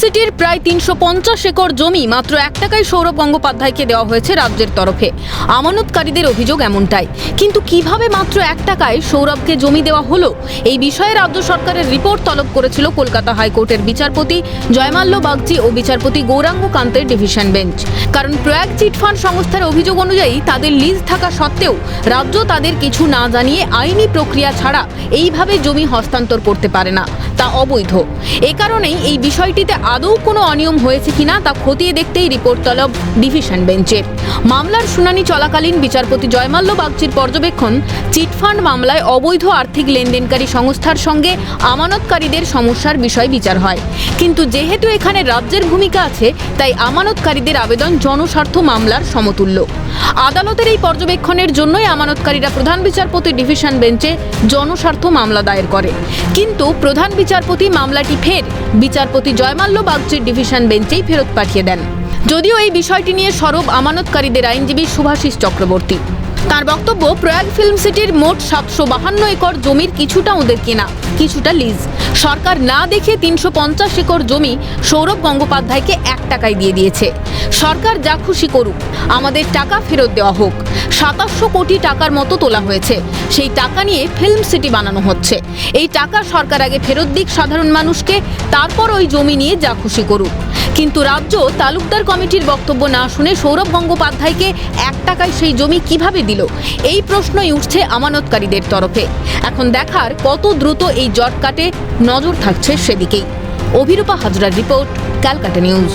সিটির প্রায় তিনশো পঞ্চাশ একর জমি মাত্র এক টাকায় সৌরভ গঙ্গোপাধ্যায়কে দেওয়া হয়েছে রাজ্যের তরফে। আমানতকারীদের অভিযোগ এমনটাই। কিন্তু কীভাবে মাত্র এক টাকায় সৌরভকে জমি দেওয়া হলো? এই বিষয়ে রাজ্য সরকারের রিপোর্ট তলব করেছিল কলকাতা হাইকোর্টের বিচারপতি জয়মাল্য বাগচি ও বিচারপতি গৌরাঙ্গ কান্তের ডিভিশন বেঞ্চ। কারণ প্রয়াগ চিটফান্ড সংস্থার অভিযোগ অনুযায়ী তাদের লিজ থাকা সত্ত্বেও রাজ্য তাদের কিছু না জানিয়ে আইনি প্রক্রিয়া ছাড়া এইভাবে জমি হস্তান্তর করতে পারে না। তা অবৈধ। এ কারণেই এই বিষয়টিতে আদৌ কোনো অনিয়ম হয়েছে কিনা তা খতিয়ে দেখতেই রিপোর্ট তলব ডিভিশন বেঞ্চে। মামলার শুনানি চলাকালীন বিচারপতি জয়মাল্য বাগচির পর্যবেক্ষণ চিটফান্ড মামলায় অবৈধ আর্থিক লেনদেনকারী সংস্থার সঙ্গে আমানতকারীদের সমস্যার বিষয় বিচার হয়। কিন্তু যেহেতু এখানে রাজ্যের ভূমিকা আছে, তাই আমানতকারীদের আবেদন জনস্বার্থ মামলার সমতুল্য। আদালতের এই পর্যবেক্ষণের জন্যই আমানতকারীরা প্রধান বিচারপতি ডিভিশন বেঞ্চে জনস্বার্থ মামলা দায়ের করে। কিন্তু প্রধান বিচারপতি মামলাটি ফের বিচারপতি জয়মাল্য বাগচির ডিভিশন বেঞ্চেই ফেরত পাঠিয়ে দেন। যদিও এই বিষয়টি নিয়ে সরব আমানতকারীদের আইনজীবী সুভাষিস চক্রবর্তী। তার বক্তব্য, প্রয়াগ ফিল্ম সিটির মোট সাতশো বাহান্ন একর জমির কিছুটা ওদের কেনা, কিছুটা লিজ। সরকার না দেখে তিনশো পঞ্চাশ একর জমি সৌরভ গঙ্গোপাধ্যায়কে এক টাকায় দিয়ে দিয়েছে। সরকার যা খুশি করুক, আমাদের টাকা ফেরত দেওয়া হোক। সাতাশশো কোটি টাকার মতো তোলা হয়েছে। সেই টাকা নিয়ে ফিল্ম সিটি বানানো হচ্ছে। এই টাকা সরকার আগে ফেরত দিক সাধারণ মানুষকে, তারপর ওই জমি নিয়ে যা খুশি করুক। কিন্তু রাজ্য তালুকদার কমিটির বক্তব্য না শুনে সৌরভ গঙ্গোপাধ্যায়কে এক টাকায় সেই জমি কীভাবে দিল? এই প্রশ্নই উঠছে আমানতকারীদের তরফে। এখন দেখার কত দ্রুত এই জট কাটে নজর থাকছে সেদিকেই। অভিরূপা হাজরার রিপোর্ট, ক্যালকাটা নিউজ।